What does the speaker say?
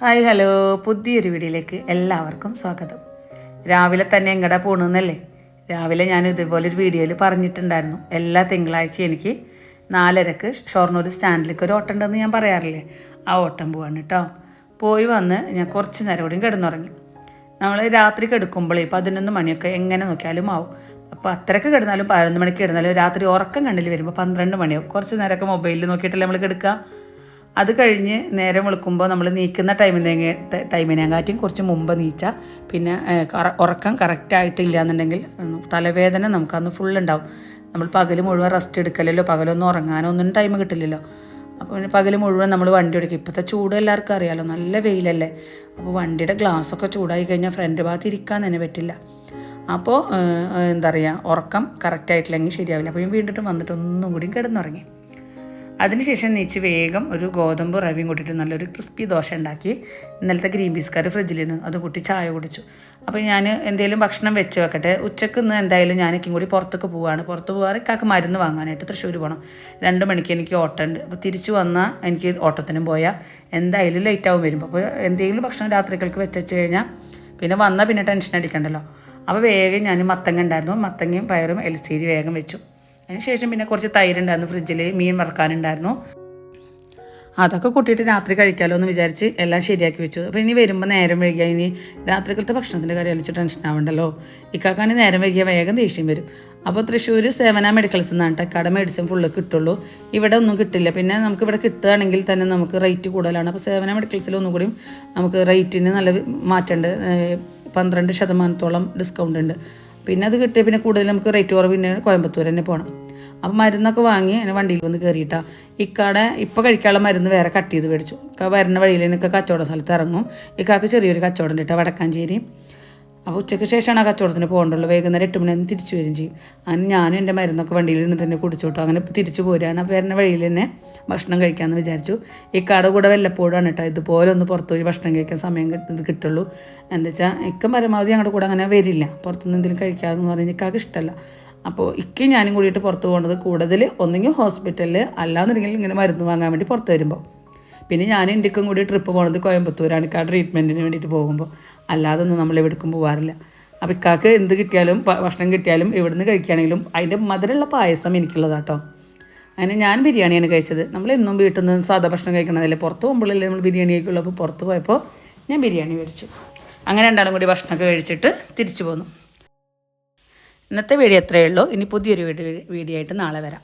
Hi hello. പുതിയൊരു വീഡിയോയിലേക്ക് എല്ലാവർക്കും സ്വാഗതം. രാവിലെ തന്നെ എങ്ങടെ പോണെന്നല്ലേ? രാവിലെ ഞാൻ ഇതുപോലെ ഒരു വീഡിയോയിൽ പറഞ്ഞിട്ടുണ്ടായിരുന്നു. എല്ലാ തിങ്കളാഴ്ചയും എനിക്ക് നാലരക്ക് ഷൊർണൂർ സ്റ്റാൻഡിലേക്ക് ഒരു ഓട്ടം ഉണ്ടെന്ന് ഞാൻ പറയാറില്ലേ? ആ ഓട്ടം പോവാണ് കേട്ടോ പോയി വന്ന് ഞാൻ കുറച്ച് നേരം കൂടി കിടന്നുറങ്ങി. നമ്മൾ രാത്രി കിടക്കുമ്പോഴേ പതിനൊന്ന് മണിയൊക്കെ എങ്ങനെ നോക്കിയാലും ആവും. അപ്പോൾ അത്രയ്ക്ക് കിടന്നാലും പതിനൊന്ന് മണിക്ക് കിടന്നാലും രാത്രി ഉറക്കം കണ്ടിൽ വരുമ്പോൾ പന്ത്രണ്ട് മണിയാവും. കുറച്ച് നേരമൊക്കെ മൊബൈലിൽ നോക്കിയിട്ടല്ലേ നമ്മൾ കിടക്കുക? അത് കഴിഞ്ഞ് നേരം വെളുക്കുമ്പോൾ നമ്മൾ നീക്കുന്ന ടൈമിനെ ടൈമിനെങ്കാറ്റും കുറച്ച് മുമ്പ് നീച്ച പിന്നെ ഉറക്കം കറക്റ്റായിട്ടില്ല എന്നുണ്ടെങ്കിൽ തലവേദന നമുക്കന്ന് ഫുൾ ഉണ്ടാവും നമ്മൾ പകൽ മുഴുവൻ റെസ്റ്റ് എടുക്കലല്ലോ പകലൊന്നും ഉറങ്ങാനോ ഒന്നും ടൈം കിട്ടില്ലല്ലോ. അപ്പോൾ പിന്നെ പകൽ മുഴുവൻ നമ്മൾ വണ്ടി എടുക്കും ഇപ്പോഴത്തെ ചൂട് എല്ലാവർക്കും അറിയാമല്ലോ നല്ല വെയിലല്ലേ? അപ്പോൾ വണ്ടിയുടെ ഗ്ലാസ്സൊക്കെ ചൂടായി കഴിഞ്ഞാൽ ഫ്രണ്ട് ഭാഗത്ത് ഇരിക്കാൻ തന്നെ പറ്റില്ല. അപ്പോൾ എന്താ പറയുക ഉറക്കം കറക്റ്റായിട്ടില്ലെങ്കിൽ ശരിയാവില്ല. അപ്പോൾ വീണ്ടും വന്നിട്ട് ഒന്നും കൂടി കിടന്നുറങ്ങി. അതിനുശേഷം നീച്ച് വേഗം ഒരു ഗോതമ്പ് റവിയും കൂട്ടിയിട്ട് നല്ലൊരു ക്രിസ്പി ദോശ ഉണ്ടാക്കി. ഇന്നലത്തെ ഗ്രീൻ പീസ് കറി നിന്ന് അത് കൂട്ടി ചായ കുടിച്ചു. അപ്പോൾ ഞാൻ എന്തെങ്കിലും ഭക്ഷണം വെച്ച് വെക്കട്ടെ. ഉച്ചയ്ക്ക് ഇന്ന് എന്തായാലും ഞാനൊക്കെയും കൂടി പുറത്തേക്ക് പോവാണ്. പുറത്ത് പോകാറ് കാക്ക് മരുന്ന് വാങ്ങാനായിട്ട് തൃശ്ശൂർ പോകണം രണ്ട് മണിക്ക് എനിക്ക് ഓട്ടം ഉണ്ട്. അപ്പോൾ തിരിച്ചു വന്നാൽ എനിക്ക് ഓട്ടത്തിനും പോയാൽ എന്തായാലും ലേറ്റ് ആവും വരുമ്പോൾ അപ്പോൾ എന്തെങ്കിലും ഭക്ഷണം രാത്രികൾക്ക് വെച്ച് വെച്ച് കഴിഞ്ഞാൽ പിന്നെ വന്നാൽ പിന്നെ ടെൻഷൻ അടിക്കണ്ടല്ലോ. അപ്പോൾ വേഗം ഞാൻ മത്തങ്ങ ഉണ്ടായിരുന്നു. മത്തങ്ങയും പയറും എൽസീരി വേഗം വെച്ചു. അതിന് ശേഷം പിന്നെ കുറച്ച് തൈരുണ്ടായിരുന്നു ഫ്രിഡ്ജിൽ മീൻ വറക്കാനുണ്ടായിരുന്നു. അതൊക്കെ കൂട്ടിയിട്ട് രാത്രി കഴിക്കാമല്ലോ എന്ന് വിചാരിച്ച് എല്ലാം ശരിയാക്കി വെച്ചു. അപ്പോൾ ഇനി വരുമ്പോൾ നേരം വൈകിയാൽ ഇനി രാത്രികളത്തെ ഭക്ഷണത്തിന്റെ കാര്യം ആലോചിച്ച് ടെൻഷൻ ആവണ്ടല്ലോ. ഇക്കാക്കാണെങ്കിൽ നേരം വൈകിയാൽ വേഗം ദേഷ്യം വരും. അപ്പോൾ തൃശ്ശൂർ സേവന മെഡിക്കൽസ് എന്നാണ് കട മെഡിസിൻ ഫുള്ള് കിട്ടുള്ളൂ. ഇവിടെ ഒന്നും കിട്ടില്ല. പിന്നെ നമുക്ക് ഇവിടെ കിട്ടുകയാണെങ്കിൽ തന്നെ നമുക്ക് റേറ്റ് കൂടുതലാണ്. അപ്പോൾ സേവന മെഡിക്കൽസിൽ ഒന്നും കൂടിയും നമുക്ക് റേറ്റിന് നല്ല മാറ്റമുണ്ട് പന്ത്രണ്ട് ശതമാനത്തോളം ഡിസ്കൗണ്ട് ഉണ്ട്. പിന്നെ അത് കിട്ടിയ പിന്നെ കൂടുതൽ നമുക്ക് റേറ്റ് കുറവ് പിന്നെ കോയമ്പത്തൂർ തന്നെ പോകണം അപ്പം മരുന്നൊക്കെ വാങ്ങി എന്നെ വണ്ടിയിൽ വന്ന് കയറിയിട്ടാ ഇക്കാടെ ഇപ്പോൾ കഴിക്കാനുള്ള മരുന്ന് വേറെ കട്ട് ചെയ്ത് മേടിച്ചു. ഇക്ക വരുന്ന വഴിയിൽ നിന്നൊക്കെ കച്ചവട സ്ഥലത്ത് ഇറങ്ങും. ഇക്കാക്ക് ചെറിയൊരു കച്ചവടം ഉണ്ട് കേട്ടോ വടക്കാഞ്ചേരി. അപ്പോൾ ഉച്ചയ്ക്ക് ശേഷമാണ് ആ കച്ചവടത്തിന് പോകേണ്ടുള്ളൂ. വൈകുന്നേരം എട്ട് മണി തിരിച്ചു വരും ചെയ്യും. അങ്ങനെ ഞാനും എന്റെ മരുന്നൊക്കെ വണ്ടിയിൽ നിന്നിട്ട് തന്നെ കുടിച്ചു കേട്ടോ. അങ്ങനെ തിരിച്ചു പോരുകയാണ്. അപ്പോൾ വരുന്ന വഴിയിൽ തന്നെ ഭക്ഷണം കഴിക്കാമെന്ന് വിചാരിച്ചു. ഇക്കാടെ കൂടെ വല്ലപ്പോഴാണ് കേട്ടോ. ഇതുപോലെ ഒന്ന് പുറത്തു പോയി ഭക്ഷണം കഴിക്കാൻ സമയം കിട്ടുന്നത് കിട്ടുള്ളൂ. എന്താ വെച്ചാൽ ഇക്ക പരമാവധി ഞങ്ങളുടെ കൂടെ അങ്ങനെ വരില്ല. പുറത്തുനിന്ന് എന്തെങ്കിലും കഴിക്കാമെന്ന് പറഞ്ഞാൽ ഇക്കാക്ക് ഇഷ്ടമല്ല. അപ്പോൾ ഇക്ക് ഞാനും കൂടിയിട്ട് പുറത്ത് പോകുന്നത് കൂടുതൽ ഒന്നെങ്കിൽ ഹോസ്പിറ്റലിൽ അല്ലാന്നുണ്ടെങ്കിൽ ഇങ്ങനെ മരുന്ന് വാങ്ങാൻ വേണ്ടി പുറത്ത് വരുമ്പോൾ പിന്നെ ഞാൻ ഇന്ത്യക്കും കൂടി ട്രിപ്പ് പോണത് കോയമ്പത്തൂരാണ്. ഇക്കാ ട്രീറ്റ്മെന്റിന് വേണ്ടിയിട്ട് പോകുമ്പോൾ അല്ലാതൊന്നും നമ്മൾ എവിടേക്കും പോകാറില്ല അപ്പോൾ ഇക്കാക്ക് എന്ത് കിട്ടിയാലും ഭക്ഷണം കിട്ടിയാലും ഇവിടുന്ന് കഴിക്കുകയാണെങ്കിലും അതിന്റെ മധുരമുള്ള പായസം എനിക്കുള്ളതാട്ടോ. അങ്ങനെ ഞാൻ ബിരിയാണിയാണ് കഴിച്ചത്. നമ്മൾ എന്നും വീട്ടിൽ നിന്ന് സാധാ ഭക്ഷണം കഴിക്കണതല്ലേ? പുറത്ത് പോകുമ്പോഴല്ലേ നമ്മൾ ബിരിയാണി കഴിക്കുള്ളൂ. അപ്പോൾ പുറത്ത് പോയപ്പോൾ ഞാൻ ബിരിയാണി മേടിച്ചു. അങ്ങനെ രണ്ടാളും കൂടി ഭക്ഷണമൊക്കെ കഴിച്ചിട്ട് തിരിച്ചു പോന്നു. ഇന്നത്തെ വീഡിയോ എത്രയേ ഉള്ളൂ. ഇനി പുതിയൊരു വീഡിയോ വീഡിയോ ആയിട്ട് നാളെ വരാം.